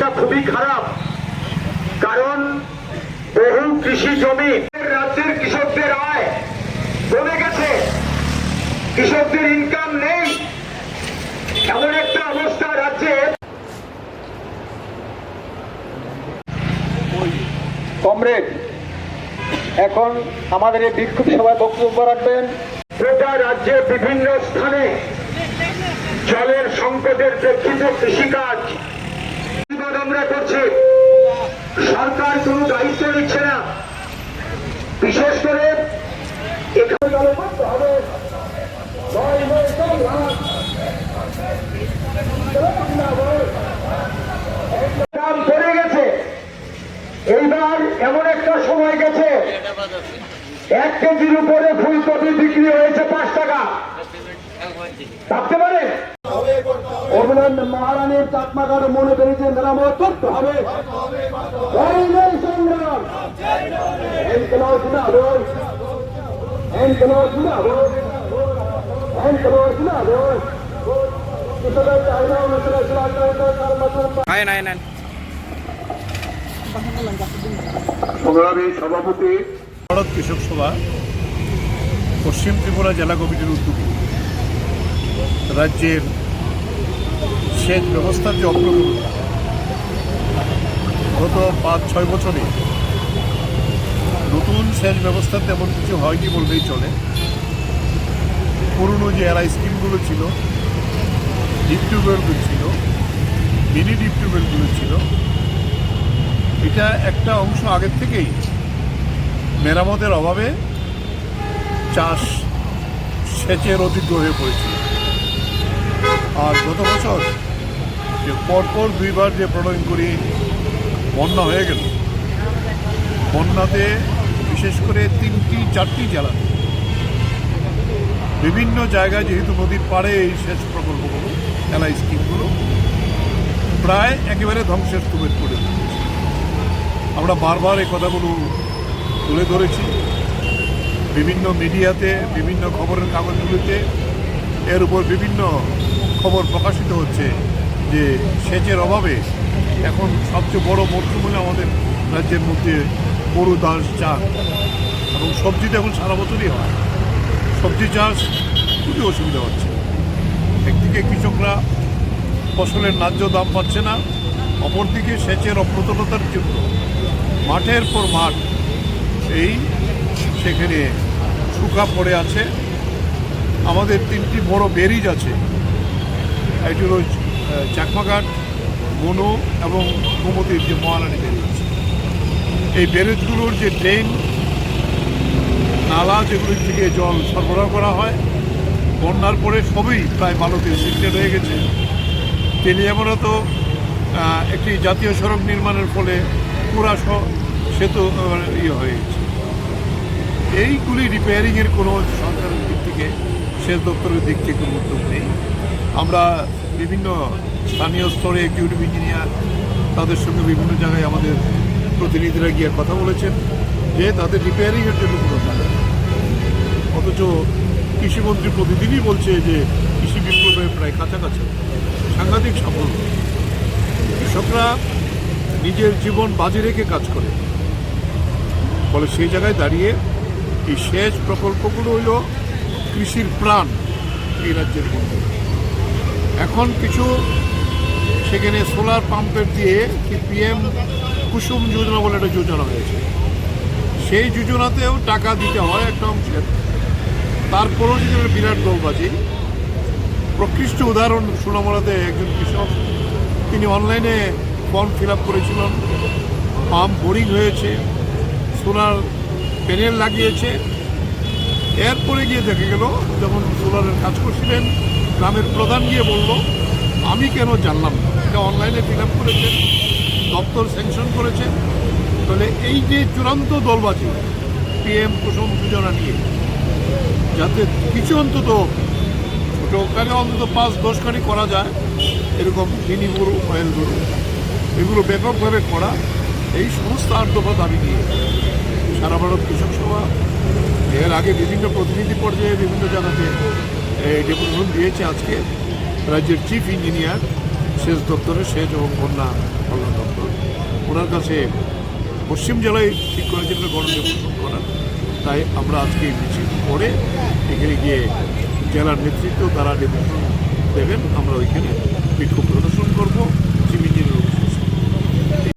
অবস্থা খুবই খারাপ। কারণ বহু কৃষি জমি রাজ্যের কৃষকদের আয় কমে গেছে। কৃষকদের ইনকাম নেই। এমন একটা অবস্থা রাজ্যে। কমরেড এখন আমাদের এই বিক্ষোভ সভায় বক্তব্য রাখবেন। গোটা রাজ্যের বিভিন্ন স্থানে জলের সংকটের প্রেক্ষিতে কৃষিকাজ আমরা করছি। সরকার কোনো দায়িত্ব নিচ্ছে না। বিশেষ করে এইবার এমন একটা সময় গেছে। এক কেজির উপরে ফুলকপি বিক্রি হয়েছে পাঁচ টাকা। ভাবতে পারেন? অভিনন্দন মহারানীর চাকমাকার মনে পেরেছে মেরামত করতে হবে। সংগ্রাম। সংগ্রামী সভাপতি। ভারত কৃষক সভা পশ্চিম ত্রিপুরা জেলা কমিটির উদ্যোগে রাজ্যের সেচ ব্যবস্থার যে অগ্রগতি, গত পাঁচ, ছয় বছরে নতুন সেচ ব্যবস্থা তেমন কিছু হয়নি বললেই চলে। পুরনো যে এরা স্কিমগুলো ছিল, ডিপ টিউবওয়েলগুলো ছিল, মিনি ডিপ টিউবওয়েলগুলো ছিল, এটা একটা অংশ আগের থেকেই মেরামতের অভাবে চাষ সেচের অযোগ্য হয়ে পড়েছিল। আর গত বছর যে পরপর দুইবার যে প্রণয়ন করি বন্যা হয়ে গেল, বন্যাতে বিশেষ করে তিনটি, চারটি জেলা, বিভিন্ন জায়গায় যেহেতু নদীর পাড়ে এই সেচ প্রকল্পগুলো, এলআই স্কিমগুলো প্রায় একেবারে ধ্বংসের স্তূপের পড়ে আমরা বারবার এই কথাগুলো তুলে ধরেছি। বিভিন্ন মিডিয়াতে, বিভিন্ন খবরের কাগজগুলিতে, এর উপর বিভিন্ন খবর প্রকাশিত হচ্ছে যে সেচের অভাবে এখন সবচেয়ে বড় মরশুমে আমাদের রাজ্যের মধ্যে গরু, দাস, চাষ এবং সবজিতে এখন সারা বছরই হয়। সবজি চাষ খুবই অসুবিধা হচ্ছে। একদিকে কৃষকরা ফসলের ন্যায্য দাম পাচ্ছে না, অপরদিকে সেচের অপ্রতুলতার জন্য মাঠের পর মাঠ এই সেখানে শুকা পড়ে আছে। আমাদের তিনটি বড় বেরিজ আছে। এটি হলো চাকমাঘাট মনু এবং গোমতির যে মহারানী ব্যারিজ এই ব্যারেজগুলোর যে ড্রেন, নালা যেগুলির থেকে জল সরবরাহ করা হয়, বন্যার পরে সবই প্রায় বালুতে সিক্রেট হয়ে গেছে। তেলিয়ামরা তো একটি জাতীয় সড়ক নির্মাণের ফলে পুরা সেতু ইয়ে হয়ে গেছে। এইগুলি রিপেয়ারিংয়ের কোনো সরকারের দিক থেকে, সেচ দপ্তরের দিক থেকে কোনো উদ্যোগ নেই। আমরা বিভিন্ন স্থানীয় স্তরে এক্সিকিউটিভ ইঞ্জিনিয়ার তাদের সঙ্গে বিভিন্ন জায়গায় আমাদের প্রতিনিধিরা গিয়ে কথা বলেছেন যে তাদের রিপেয়ারিংয়ের জন্য কোনো টাকা অথচ কৃষিমন্ত্রী প্রতিদিনই বলছে যে কৃষি বিপ্লবের প্রায় কাছাকাছি। সাংঘাতিক সাফল্য। কৃষকরা নিজের জীবন বাজি রেখে কাজ করে। ফলে সেই জায়গায় দাঁড়িয়ে এই সেচ প্রকল্পগুলো হইল কৃষির প্রাণ এই রাজ্যের মধ্যে। এখন কিছু সেখানে সোলার পাম্পের দিয়ে কি পিএম কুসুম যোজনা বলে একটা যোজনা হয়েছে। সেই যোজনাতেও টাকা দিতে হয় একটা অংশের তারপরেও যদি বিরাট দলবাজি প্রকৃষ্ট উদাহরণ সুনামরাতে একজন কৃষক, তিনি অনলাইনে ফর্ম ফিল আপ করেছিলেন পাম্প বোরিং হয়েছে সোলার প্যানেল লাগিয়েছে। এরপরে গিয়ে দেখা গেল, যখন সোলারের কাজ করছিলেন গ্রামের প্রধান গিয়ে বলল, আমি কেন জানলাম না? এটা অনলাইনে ফিল আপ করেছেন দপ্তর স্যাংশন করেছে। তাহলে এই যে চূড়ান্ত দলবাজি পিএম কুসুম যোজনা নিয়ে, যাতে কিছু অন্তত ছোটোখানে অন্তত পাঁচ দশখানি করা যায়, এরকম মিনি গরু অয়েল গরু এগুলো ব্যাপকভাবে করা, এই সমস্ত আট দফা দাবি নিয়ে। সারা ভারত কৃষক সভা, এর আগে বিভিন্ন প্রতিনিধি পর্যায়ে বিভিন্ন জায়গাতে ডেপুটেশন দিয়েছে আজকে রাজ্যের চিফ ইঞ্জিনিয়ার সেচ দপ্তরের সেচ এবং বন্যা কল্যাণ দপ্তর। ওনার কাছে পশ্চিম জেলায় ঠিক করেছিলেন গণনির্বাচন করার। তাই আমরা আজকে মিছিল করে এখানে গিয়ে জেলার নেতৃত্ব তারা ডেপুটেশন দেবেন, আমরা ওইখানে বিক্ষোভ প্রদর্শন করব।